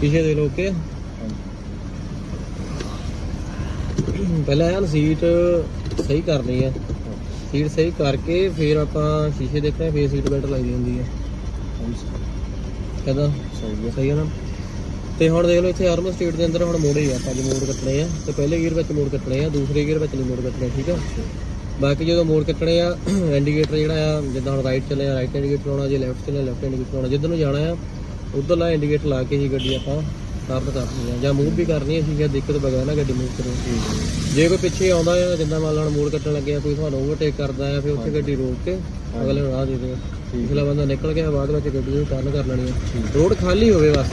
ਸ਼ੀਸ਼ੇ ਦੇ ਲੋਕੇ। ਪਹਿਲਾਂ ਯਾਰ ਸੀਟ ਸਹੀ ਕਰਨੀ ਹੈ ਸੀਟ ਸਹੀ ਕਰਕੇ ਫਿਰ ਆਪਾਂ ਸ਼ੀਸ਼ੇ ਦੇਖਣੇ ਫਿਰ ਸੀਟ ਬੈਲਟ ਲਾਈ ਦੀ ਹੁੰਦੀ ਹੈ ਕਦਾਂ ਸਹੀ ਹੈ ਸਹੀ ਹੈ ਨਾ। ਤੇ ਹੁਣ ਦੇਖ ਲਓ ਇੱਥੇ ਆਰਮ ਸਟੇਟ ਦੇ ਅੰਦਰ ਹੁਣ ਮੋੜੇ ਆ ਆਪਾਂ ਮੋੜ ਕੱਟਣੇ ਆ। ਤੇ ਪਹਿਲੇ ਗੀਅਰ ਵਿੱਚ ਮੋੜ ਕੱਟਣੇ ਆ, ਦੂਸਰੇ ਗੀਅਰ ਵਿੱਚ ਨਹੀਂ ਮੋੜ ਕੱਟਣੇ, ਠੀਕ ਆ? ਬਾਕੀ ਜਦੋਂ ਮੋੜ ਕੱਟਣੇ ਆ ਇੰਡੀਕੇਟਰ ਜਿਹੜਾ ਆ, ਜਿੱਦਾਂ ਹੁਣ ਰਾਈਟ ਚੱਲੇ ਆ ਰਾਈਟ ਇੰਡੀਕੇਟਰ ਲਾਉਣਾ ਜੇ ਲੈਫਟ ਚੱਲੇ ਲੈਫਟ ਇੰਡੀਕੇਟਰ ਲਾਉਣਾ ਜਿੱਧਰ ਨੂੰ ਜਾਣਾ ਆ ਉਧਰਲਾ ਇੰਡੀਕੇਟਰ ਲਾ ਕੇ ਹੀ ਗੱਡੀ ਆਪਾਂ ਸਟਾਰਟ ਕਰਨੀ ਆ ਜਾਂ ਮੂਵ ਵੀ ਕਰਨੀ ਆ ਅਸੀਂ ਜੇ ਦਿੱਕਤ ਬਗੈਰ ਨਾ ਗੱਡੀ ਮੂਵ ਕਰੋ। ਜੇ ਕੋਈ ਪਿੱਛੇ ਆਉਂਦਾ ਆ ਜਿੱਦਾਂ ਮੰਨ ਲਓ ਹੁਣ ਮੋੜ ਕੱਟਣ ਲੱਗੇ ਆ ਕੋਈ ਤੁਹਾਨੂੰ ਓਵਰਟੇਕ ਕਰਦਾ ਆ ਫਿਰ ਉੱਥੇ ਗੱਡੀ ਰੋਕ ਕੇ ਅਗਲੇ ਨੂੰ ਰਾਹ ਦੇ ਦਿਓ। ਪਿਛਲਾ ਬੰਦਾ ਨਿਕਲ ਗਿਆ ਬਾਅਦ ਵਿੱਚ ਗੱਡੀ ਨੂੰ ਟਰਨ ਕਰ ਲੈਣੀ ਆ ਰੋਡ ਖਾਲੀ ਹੋਵੇ ਬਸ।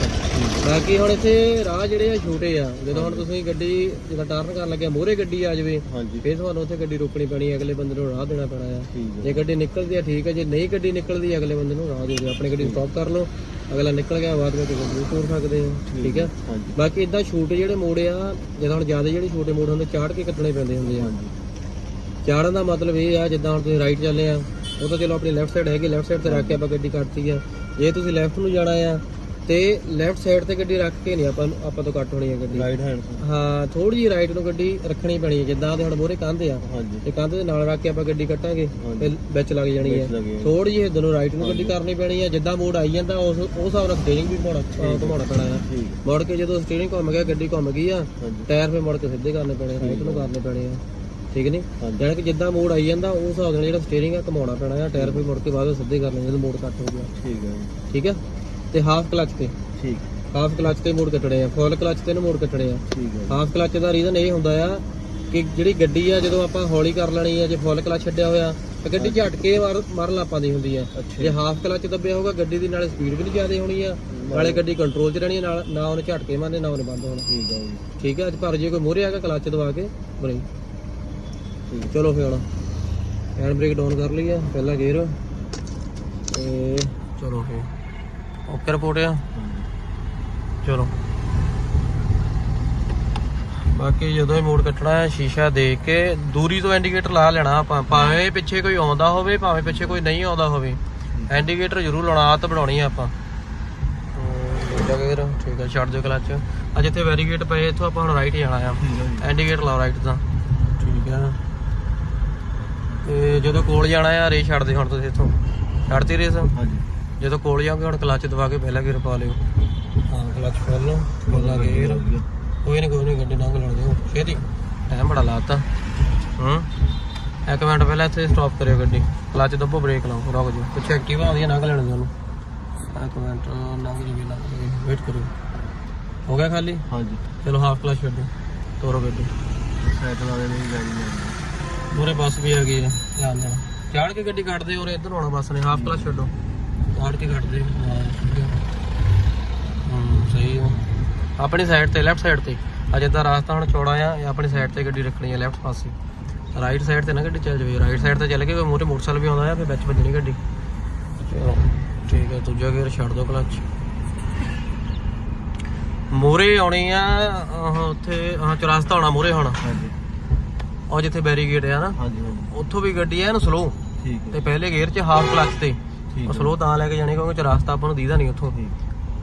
ਬਾਕੀ ਹੁਣ ਇੱਥੇ ਰਾਹ ਜਿਹੜੇ ਆ ਛੋਟੇ ਆ। ਜਦੋਂ ਹੁਣ ਤੁਸੀਂ ਗੱਡੀ ਜਦੋਂ ਟਰਨ ਕਰਨ ਲੱਗਿਆ ਮੋਹਰੇ ਗੱਡੀ ਆ ਜਾਵੇ ਫਿਰ ਤੁਹਾਨੂੰ ਉੱਥੇ ਗੱਡੀ ਰੋਕਣੀ ਪੈਣੀ ਹੈ ਅਗਲੇ ਬੰਦੇ ਨੂੰ ਰਾਹ ਦੇਣਾ ਪੈਣਾ ਆ ਠੀਕ ਹੈ। ਜੇ ਗੱਡੀ ਨਿਕਲਦੀ ਆ ਠੀਕ ਹੈ। ਜੇ ਨਹੀਂ ਗੱਡੀ ਨਿਕਲਦੀ ਅਗਲੇ ਬੰਦੇ ਨੂੰ ਰਾਹ ਦੇ ਦਿਓ। ਆਪਣੀ ਗੱਡੀ ਸਟਾਪ ਕਰ ਲਓ। ਅਗਲਾ ਨਿਕਲ ਗਿਆ ਬਾਅਦ ਵਿੱਚ ਗੱਡੀ ਤੋੜ ਸਕਦੇ ਆ ਠੀਕ ਹਾਂਜੀ। ਬਾਕੀ ਇਦਾਂ ਛੋਟੇ ਜਿਹੜੇ ਮੋੜ ਆ ਜਦੋਂ ਹੁਣ ਜ਼ਿਆਦਾ ਜਿਹੜੇ ਛੋਟੇ ਮੋੜ ਹੁੰਦੇ ਚਾੜ ਕੇ ਕੱਟਣੇ ਪੈਂਦੇ ਹੁੰਦੇ ਆ। ਚਾੜਨ ਦਾ ਮਤਲਬ ਇਹ ਆ ਜਿੱਦਾਂ ਹੁਣ ਤੁਸੀਂ ਰਾਈਟ ਚੱਲੇ ਆ ਉਹ ਤਾਂ ਚਲੋ ਆਪਣੀ ਲੈਫਟ ਸਾਈਡ ਹੈਗੀ ਲੈਫਟ ਸਾਈਡ ਤੇ ਰੱਖ ਕੇ ਆਪਾਂ ਗੱਡੀ ਕੱਟਤੀ ਆ। ਜੇ ਤੁਸੀਂ ਲੈਫਟ ਨੂੰ ਜਾਣਾ ਆ ਤੇ ਲੈਫਟ ਸਾਈਡ ਤੇ ਗੱਡੀ ਰੱਖ ਕੇ ਨਹੀਂ ਆਪਾਂ ਨੂੰ- ਆਪਾਂ ਤੋਂ ਕੱਟ ਹੋਣੀ ਹੈ ਗੱਡੀ। ਰਾਈਟ ਹੈਂਡ ਹਾਂ ਥੋੜੀ ਜਿਹੀ ਰਾਈਟ ਨੂੰ ਗੱਡੀ ਰੱਖਣੀ ਪੈਣੀ ਹੈ ਜਿੱਦਾਂ ਦੇ ਹੁਣ ਮੋਰੇ ਕੰਧ ਆ। ਹਾਂਜੀ। ਤੇ ਕੰਧ ਦੇ ਨਾਲ ਰੱਖ ਕੇ ਆਪਾਂ ਗੱਡੀ ਕੱਟਾਂਗੇ। ਤੇ ਵਿੱਚ ਲੱਗ ਜਾਣੀ ਹੈ। ਥੋੜੀ ਜਿਹੀ ਇੱਧਰ ਨੂੰ ਰਾਈਟ ਨੂੰ ਗੱਡੀ ਕਰਨੀ ਪੈਣੀ ਹੈ ਜਿੱਦਾਂ ਮੋੜ ਆਈ ਜਾਂਦਾ ਉਸ ਉਸ ਹਿਸਾਬ ਨਾਲ ਸਟੀਅਰਿੰਗ ਵੀ ਘੁਮਾਉਣਾ ਅਹ ਘੁਮਾਉਣਾ ਪੈਣਾ ਠੀਕ ਮੁੜ ਕੇ ਜਦੋਂ ਸਟੀਅਰਿੰਗ ਘੁੰਮ ਗਿਆ ਗੱਡੀ ਘੁੰਮ ਗਈ ਆ ਟਾਇਰ ਫੇ ਮੁੜ ਕੇ ਸਿੱਧੇ ਕਰਨੇ ਪੈਣੇ ਰਾਈਟ ਨੂੰ ਕਰਨੇ ਪੈਣੇ ਆ। ਠੀਕ ਨਹੀਂ ਹਾਂਜੀ। ਜਾਣੀ ਕਿ ਜਿੱਦਾਂ ਮੋੜ ਆਈ ਜਾਂਦਾ ਉਸ ਹਿਸਾਬ ਨਾਲ ਜਿਹੜਾ ਸਟੀਅਰਿੰਗ ਆ ਘੁਮਾਉਣਾ ਪੈਣਾ ਆ ਟਾਇਰ ਫੇ ਮੁੜ ਕੇ ਬਾਅਦ ਸਿੱਧੇ ਕਰਨੇ ਜਦੋਂ ਮੋੜ ਕੱਟ ਹੋ ਗਿਆ। ਠੀਕ ਹੈ। ਠੀਕ ਆ ਤੇ ਹਾਫ ਕਲਚ ਤੇ। ਠੀਕ। ਹਾਫ ਕਲਚ ਤੇ ਮੋੜ ਕੱਟਣੇ ਆ। ਫੁੱਲ ਕਲਚ ਤੇ ਨੂੰ ਮੋੜ ਕੱਟਣੇ ਆ। ਠੀਕ ਹੈ ਹਾਫ ਕਲਚ ਦਾ ਰੀਜ਼ਨ ਇਹ ਹੁੰਦਾ ਆ ਕਿ ਜਿਹੜੀ ਗੱਡੀ ਆ ਜਦੋਂ ਆਪਾਂ ਹੌਲੀ ਕਰ ਲੈਣੀ ਆ ਜੇ ਫੁੱਲ ਕਲਚ ਛੱਡਿਆ ਹੋਇਆ ਤਾਂ ਗੱਡੀ ਝਟਕੇ ਮਾਰ ਮਾਰਨ ਲੱਗ ਪੈਂਦੀ ਹੁੰਦੀ ਆ। ਜੇ ਹਾਫ ਕਲਚ ਦੱਬਿਆ ਹੋਊਗਾ ਗੱਡੀ ਦੀ ਨਾਲੇ ਸਪੀਡ ਵੀ ਨਹੀਂ ਜ਼ਿਆਦਾ ਹੋਣੀ ਆ। ਨਾਲੇ ਗੱਡੀ ਕੰਟਰੋਲ 'ਚ ਰਹਿਣੀ ਆ, ਨਾਲ ਨਾ ਉਹਨੇ ਝਟਕੇ ਮਾਰਨੇ ਨਾ ਉਹਨੇ ਬੰਦ ਹੋਣਾ। ਠੀਕ ਹੈ ਜੀ। ਠੀਕ ਹੈ ਪਰ ਜੇ ਕੋਈ ਮੋਰੇ ਆ ਕੇ ਕਲਚ ਦਬਾ ਕੇ ਬ੍ਰੇਕ ਚਲੋ ਫੇ ਹੁਣ ਹੈਂਡ ਬ੍ਰੇਕ ਡਾਊਨ ਕਰ ਲਈ ਆ ਪਹਿਲਾ ਗੇਅਰ ਤੇ ਚਲੋ ਫੇ ਓਕੇ ਰਿਪੋਰਟ ਆ। ਚਲੋ। ਬਾਕੀ ਜਦੋਂ ਇਹ ਮੋੜ ਕੱਟਣਾ ਹੈ ਸ਼ੀਸ਼ਾ ਦੇਖ ਕੇ ਦੂਰੀ ਤੋਂ ਇੰਡੀਕੇਟਰ ਲਾ ਲੈਣਾ ਆਪਾਂ ਭਾਵੇਂ ਪਿੱਛੇ ਕੋਈ ਆਉਂਦਾ ਹੋਵੇ ਭਾਵੇਂ ਪਿੱਛੇ ਕੋਈ ਨਹੀਂ ਆਉਂਦਾ ਹੋਵੇ ਇੰਡੀਕੇਟਰ ਜ਼ਰੂਰ ਲਾਉਣਾ ਆਦਤ ਬਣਾਉਣੀ ਆ ਆਪਾਂ। ਦੂਜਾ ਗੇਅਰ ਠੀਕ ਹੈ ਛੱਡ ਦਿਓ ਕਲਚ ਆ ਜਿੱਥੇ ਵੈਰੀਗੇਟ ਪਏ ਇੱਥੋਂ ਆਪਾਂ ਹੁਣ ਰਾਈਟ ਜਾਣਾ ਆ। ਇੰਡੀਕੇਟਰ ਲਾਓ ਰਾਈਟ ਦਾ ਠੀਕ ਹੈ ਤੇ ਜਦੋਂ ਕੋਲ ਜਾਣਾ ਆ ਰੇਸ ਛੱਡ ਦੇ ਹੁਣ ਤੁਸੀਂ ਇੱਥੋਂ। ਛੱਡਤੀ ਰੇਸ ਹਾਂਜੀ। ਜਦੋਂ ਕੋਲ ਜਾਓਗੇ ਹੁਣ ਕਲਚ ਦਬਾ ਕੇ ਪਹਿਲਾ ਗੇਅਰ ਪਾ ਲਿਓ। ਹਾਂ ਕਲਚ ਫੜ ਲਓ ਪਹਿਲਾ ਗੇਅਰ ਕੋਈ ਨਹੀਂ ਕੋਈ ਨਹੀਂ ਗੱਡੀ ਲੰਘ ਲੈਣ ਦਿਓ ਛੇਤੀ। ਟਾਈਮ ਬੜਾ ਲਾਤਾ। ਹੂੰ? ਇੱਕ ਮਿੰਟ ਪਹਿਲਾਂ ਇੱਥੇ ਸਟਾਪ ਕਰਿਓ ਗੱਡੀ। ਕਲਚ ਦੱਬੋ ਬ੍ਰੇਕ ਲਾਓ ਰੁਕ ਜਾਓ। ਪਿੱਛੇ ਐਕਟਿਵਾ ਆਉਂਦੀ ਹੈ ਲੰਘ ਲੈਣ ਦਿਓ ਉਹਨੂੰ ਇੱਕ ਮਿੰਟ ਲੰਘ ਜੀ ਜੀ ਵੇਟ ਕਰੋ ਹੋ ਗਿਆ ਖਾਲੀ? ਹਾਂਜੀ। ਚਲੋ ਹਾਫ ਕਲਚ ਛੱਡੋ। ਤੋਰੋ ਗੱਡੀ। ਸਾਈਕਲ ਵਾਲੇ ਨਹੀਂ ਗਾੜੀ ਜਾਂਦੀ ਮੂਰੇ ਬੱਸ ਵੀ ਆ ਗਈ ਹੈ ਧਿਆਨ ਦੇਣਾ ਚਾੜ ਕੇ ਗੱਡੀ ਕੱਢਦੇ ਔਰ ਇੱਧਰ ਆਉਣਾ ਬੱਸ ਨੇ। ਹਾਫ ਕਲਚ ਛੱਡੋ। ਚਾੜ ਕੇ ਕੱਢਦੇ ਹਾਂ ਹੈ ਹੂੰ ਸਹੀ ਹੈ ਆਪਣੀ ਸਾਈਡ ਤੇ ਲੈਫਟ ਸਾਈਡ ਤੇ। ਅਜੇ ਤਾਂ ਰਾਸਤਾ ਹੁਣ ਚੌੜਾ ਆ ਇਹ ਆਪਣੀ ਸਾਈਡ ਤੇ ਗੱਡੀ ਰੱਖਣੀ ਹੈ ਲੈਫਟ ਪਾਸੇ। ਰਾਈਟ ਸਾਈਡ ਤੇ ਨਾ ਗੱਡੀ ਚੱਲ ਜਾਵੇ। ਰਾਈਟ ਸਾਈਡ ਤੇ ਚੱਲ ਕੇ ਮੂਰੇ ਮੋਟਰਸਾਈਕਲ ਵੀ ਆਉਂਦਾ ਆ ਫਿਰ ਵਿੱਚ ਵੱਜਣੀ ਗੱਡੀ। ਚਲੋ ਠੀਕ ਹੈ ਦੂਜਾ ਗੇਅਰ ਛੱਡ ਦਿਓ ਕਲਚ ਮੂਰੇ ਆਉਣੀ ਆ ਆਹ ਉੱਥੇ ਆਹ ਚੌਰਾਸਤਾ ਆਉਣਾ ਮੂਰੇ ਹੁਣ। ਹਾਂਜੀ। ਉਹ ਜਿੱਥੇ ਬੈਰੀਗੇਡ ਆ ਨਾ। ਹਾਂਜੀ ਉੱਥੋਂ ਵੀ ਗੱਡੀ ਐ ਨਾ ਸਲੋ ਠੀਕ ਤੇ ਹੈ ਪਹਿਲੇ ਗੇਅਰ 'ਚ ਹਾਫ ਕਲਚ ਤੇ। ਉਹ ਹੈ। ਸਲੋ ਤਾਂ ਲੈ ਕੇ ਜਾਣੀ ਕਿਉਂਕਿ ਰਸਤਾ ਆਪਾਂ ਨੂੰ ਦੀਦਾ ਨਹੀਂ ਉੱਥੋਂ।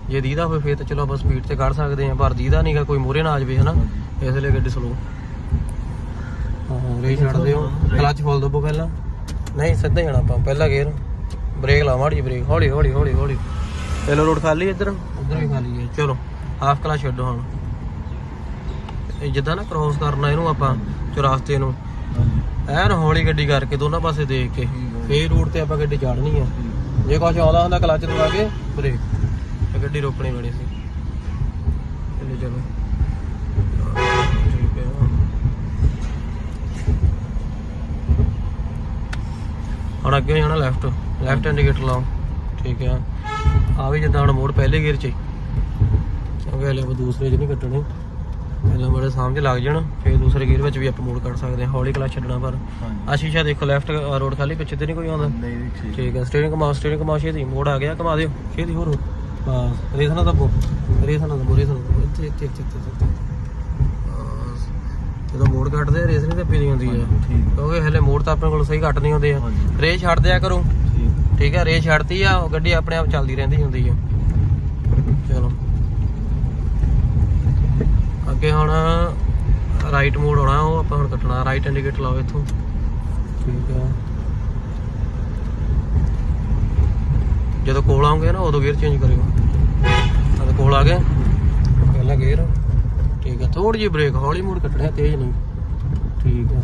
ਜੇ ਦੀਦਾ ਹੋਵੇ ਫੇਰ ਤਾਂ ਚਲੋ ਆਪਾਂ ਸਪੀਡ ਤੇ ਕੱਢ ਸਕਦੇ ਆਂ ਪਰ ਦੀਦਾ ਨਹੀਂਗਾ ਕੋਈ ਮੂਰੇ ਨਾ ਆ ਜਾਵੇ ਹਨਾ। ਇਸ ਲਈ ਗੱਡੀ ਸਲੋ ਹਾਂ ਰੇ ਛੱਡ ਦਿਓ। ਕਲਚ ਫੁੱਲ ਦੱਬੋ ਪਹਿਲਾਂ। ਨਹੀਂ ਸਿੱਧਾ ਹੀ ਜਾਣਾ ਆਪਾਂ ਪਹਿਲਾ ਗੇਅਰ ਬ੍ਰੇਕ ਲਾ ਮਾੜੀ ਬ੍ਰੇਕ ਹੌਲੀ ਹੌਲੀ ਹੌਲੀ ਹੌਲੀ। ਪਹਿਲਾ ਰੋਡ ਖਾਲੀ ਇੱਧਰ? ਇੱਧਰ ਵੀ ਖਾਲੀ ਹੈ। ਚਲੋ ਹਾਫ ਕਲਚ ਛੱਡੋ ਹੁਣ। ਇਹ ਜਿੱਦਾਂ ਨਾ ਕ੍ਰੋਸ ਕਰਨਾ ਇਹਨੂੰ ਆਪਾਂ ਚੁਰਾਸਤੇ ਨੂੰ। ਐਨ ਹੌਲੀ ਗੱਡੀ ਕਰਕੇ ਦੋਨਾਂ ਪਾਸੇ ਦੇਖ ਕੇ। ਹੈ। ਫੇਰ ਰੂਟ ਤੇ ਆਪਾਂ ਗੱਡੀ ਚਾੜਨੀ ਆ। ਜੇ ਕੁਝ ਆਉਂਦਾ ਹੁੰਦਾ ਕਲੱਚ ਦਬਾ ਕੇ ਬ੍ਰੇਕ ਤੇ ਗੱਡੀ ਰੋਕਣੀ ਪੈਣੀ ਸੀ। ਚਲੋ ਚਲੋ। ਹੁਣ ਅੱਗੇ ਜਾਣਾ ਲੈਫਟ ਲੈਫਟ ਇੰਡੀਕੇਟਰ ਲਾਓ। ਠੀਕ ਹੈ ਆ ਵੀ ਜਿੱਦਾਂ ਹੁਣ ਮੋੜ ਪਹਿਲੇ ਗੇਅਰ 'ਚ ਕਿਉਂਕਿ ਹਲੇ ਆਪਾਂ ਦੂਸਰੇ 'ਚ ਨਹੀਂ ਕੱਟਣੇ। ਪਹਿਲਾਂ ਬੜੇ ਸਮਝ ਲੱਗ ਜਾਣ ਫੇਰ ਦੂਸਰੇ ਗੇਅਰ ਵਿੱਚ ਵੀ ਆਪਾਂ ਮੋੜ ਕੱਢ ਸਕਦੇ ਹਾਂ ਹੌਲੀ ਕਲੱਚ ਛੱਡਣਾ ਪਰ। ਆ ਸ਼ੀਸ਼ਾ ਦੇਖੋ ਲੈਫਟ ਰੋਡ ਖਾਲੀ ਪਿੱਛੇ ਤੇ ਨਹੀਂ ਕੋਈ ਆਉਂਦਾ? ਨਹੀਂ ਠੀਕ। ਹੈ ਸਟੀਅਰਿੰਗ ਕਮਾ ਸਟੀਅਰਿੰਗ ਕਮਾ ਛੇਤੀ। ਮੋੜ ਆ ਗਿਆ ਕਮਾ ਦਿਓ। ਛੇਤੀ ਹੋਰ। ਬਸ ਰੇਸ ਨਾ ਦੱਬੋ। ਰੇਸ ਨਾ ਦੱਬੋ ਰੇਸ ਨਾ ਦੱਬੋ। ਇੱਥੇ ਇੱਥੇ ਇੱਥੇ ਇੱਥੇ। ਜਦੋਂ ਮੋੜ ਕੱਟਦੇ ਆ, ਰੇਸ ਨਹੀਂ ਦੱਬੀ ਦੀ ਹੁੰਦੀ ਹੈ ਕਿਉਂਕਿ ਹਲੇ ਮੋੜ ਤਾਂ ਆਪਣੇ ਕੋਲ ਸਹੀ ਕੱਟ ਨਹੀਂ ਹੁੰਦੇ ਆ। ਰੇਸ ਛੱਡ ਦਿਆ ਕਰੋ। ਠੀਕ। ਹੈ ਰੇਸ ਛੱਡਤੀ ਆ ਗੱਡੀ ਆਪਣੇ ਆਪ ਚੱਲਦੀ ਰਹਿੰਦੀ ਹੁੰਦੀ ਹੈ ਚਲੋ। ਅੱਗੇ ਹੁਣ ਰਾਈਟ ਮੋੜ ਆਉਣਾ ਉਹ ਆਪਾਂ ਹੁਣ ਕੱਟਣਾ। ਰਾਈਟ ਇੰਡੀਕੇਟਰ ਲਾਓ ਇੱਥੋਂ। ਠੀਕ ਆ। ਜਦੋਂ ਕੋਲ ਆਉਂਗੇ ਨਾ ਉਦੋਂ ਗੇਅਰ ਚੇਂਜ ਕਰਿਓ। ਜਦੋਂ ਕੋਲ ਆ ਗਏ। ਪਹਿਲਾ ਗੇਅਰ ਠੀਕ ਆ ਥੋੜੀ ਜਿਹੀ ਬ੍ਰੇਕ ਹੌਲੀ ਮੋੜ ਕੱਟਣਾ ਤੇਜ਼ ਨਹੀਂ। ਠੀਕ ਆ।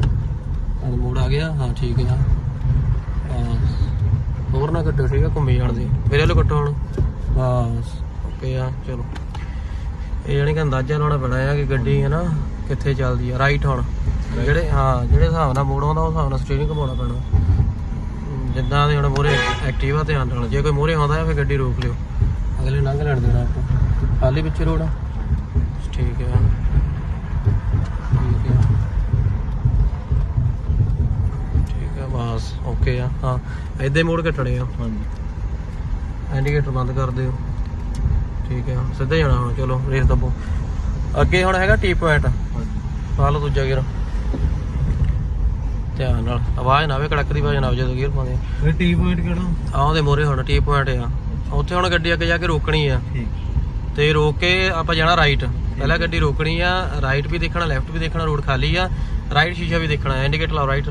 ਅੱਜ ਮੋੜ ਆ ਗਿਆ। ਹਾਂ ਠੀਕ ਆ। ਹਾਂ ਹੋਰ ਨਾ ਕੱਟੋ ਠੀਕ ਆ ਘੁੰਮੀ ਜਾਣ ਦੇ। ਮੇਰੇ ਵੱਲੋਂ ਕੱਟੋ ਹੁਣ। ਬਸ। ਓਕੇ ਆ ਚਲੋ। ਇਹ ਜਾਣੀ ਕਿ ਅੰਦਾਜ਼ਾ ਲਾਉਣਾ ਪੈਣਾ ਆ ਕਿ ਗੱਡੀ ਹੈ ਨਾ ਕਿੱਥੇ ਚੱਲਦੀ ਆ ਰਾਈਟ ਹੁਣ। ਜਿਹੜੇ ਹਾਂ ਜਿਹੜੇ ਹਿਸਾਬ ਨਾਲ ਮੋੜ ਆਉਂਦਾ ਉਸ ਹਿਸਾਬ ਨਾਲ ਸਟੀਅਰਿੰਗ ਘੁਮਾਉਣਾ ਪੈਣਾ। ਜਿੱਦਾਂ ਦੇ ਹੁਣ ਮੋਰੇ ਐਕਟਿਵਾ ਧਿਆਨ ਨਾਲ ਜੇ ਕੋਈ ਮੋਰੇ ਆਉਂਦਾ ਹੈ ਫਿਰ ਗੱਡੀ ਰੋਕ ਲਿਓ। ਅਗਲੇ ਲੰਘ ਲੈਣ ਦੇਣਾ ਆਪਾਂ। ਖਾਲੀ ਵਿੱਚ ਰੋਡ ਆ। ਠੀਕ ਹੈ ਠੀਕ ਹੈ ਠੀਕ ਹੈ ਬਸ ਓਕੇ ਆ। ਹਾਂ ਇੱਦੇ ਮੋੜ ਕੱਟਣੇ ਆ। ਹਾਂਜੀ। ਇੰਡੀਕੇਟਰ ਬੰਦ ਕਰ ਦਿਓ। ਠੀਕ ਹੈ ਸਿੱਧਾ ਹੀ ਜਾਣਾ ਹੁਣ ਚਲੋ ਰੇਸ ਦੱਬੋ। ਅੱਗੇ ਹੁਣ ਹੈਗਾ ਟੀ ਪੁਆਇੰਟ ਹਾਂਜੀ ਪਾ ਲਓ ਦੂਜਾ ਗੇਅਰ ਧਿਆਨ ਨਾਲ ਆਵਾਜ਼ ਨਾ ਆਵੇ ਕੜਕ ਦੀ ਆਵਾਜ਼ ਨਾ ਆਵੇ ਜਦੋਂ ਗੇਅਰ ਪਾਉਂਦੇ ਆ। ਇਹ ਟੀ ਪੁਆਇੰਟ ਕਿਹੜਾ? ਆਹ ਉਹਦੇ ਮੋਰੇ ਹੁਣ ਟੀ ਪੁਆਇੰਟ ਆ। ਉੱਥੇ ਹੁਣ ਗੱਡੀ ਅੱਗੇ ਜਾ ਕੇ ਰੋਕਣੀ ਆ। ਠੀਕ। ਤੇ ਰੋਕ ਕੇ ਆਪਾਂ ਜਾਣਾ ਰਾਈਟ ਪਹਿਲਾਂ ਗੱਡੀ ਰੋਕਣੀ ਆ ਰਾਈਟ ਵੀ ਦੇਖਣਾ ਲੈਫਟ ਵੀ ਦੇਖਣਾ ਰੋਡ ਖਾਲੀ ਆ। ਰਾਈਟ ਸ਼ੀਸ਼ਾ ਵੀ ਦੇਖਣਾ ਇੰਡੀਕੇਟਰ ਲਾਓ ਰਾਈਟ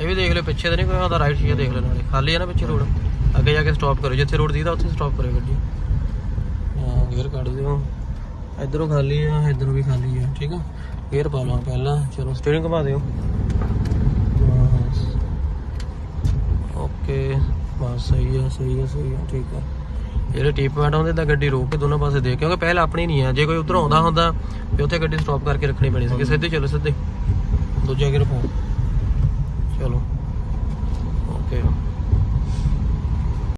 ਇਹ ਵੀ ਦੇਖ ਲਿਓ ਪਿੱਛੇ ਤੇ ਨਹੀਂ ਕੋਈ ਆਉਂਦਾ ਰਾਈਟ ਸ਼ੀਸ਼ਾ ਦੇਖ ਲੈਣਾ ਨਾਲੇ। ਖਾਲੀ ਆ ਨਾ ਪਿੱਛੇ ਰੋਡ ਅੱਗੇ ਜਾ ਕੇ ਸਟਾਪ ਕਰੋ ਜਿੱਥੇ ਰੋਡ ਦੀਦਾ ਉੱਥੇ ਸਟਾਪ ਕਰਿਓ ਗੱਡੀ। ਗੇਅਰ ਕੱਢ ਦਿਓ। ਇਧਰੋਂ ਖਾਲੀ ਆ, ਇਧਰੋਂ ਵੀ ਖਾਲੀ ਆ, ਠੀਕ ਆ? ਗੇਅਰ ਪਾ ਲਓ ਪਹਿਲਾਂ, ਚਲੋ ਸਟੀਅਰਿੰਗ ਘੁਮਾ ਦਿਓ। ਓਕੇ ਬਸ ਸਹੀ ਆ ਸਹੀ ਆ ਸਹੀ ਆ, ਠੀਕ ਆ। ਜਿਹੜੇ ਟੀ ਪੁਆਇੰਟ ਆਉਂਦੇ ਤਾਂ ਗੱਡੀ ਰੋਕ ਕੇ ਦੋਨੋਂ ਪਾਸੇ ਦੇ ਕਿਉਂਕਿ ਪਹਿਲਾਂ ਆਪਣੀ ਨਹੀਂ ਆ। ਜੇ ਕੋਈ ਉਧਰ ਆਉਂਦਾ ਹੁੰਦਾ, ਤੇ ਉੱਥੇ ਗੱਡੀ ਸਟਾਪ ਕਰਕੇ ਰੱਖਣੀ ਪੈਣੀ ਸੀ ਸਿੱਧੇ ਚਲੋ, ਸਿੱਧੇ। ਦੂਜਾ ਗੇਅਰ ਪਾਓ।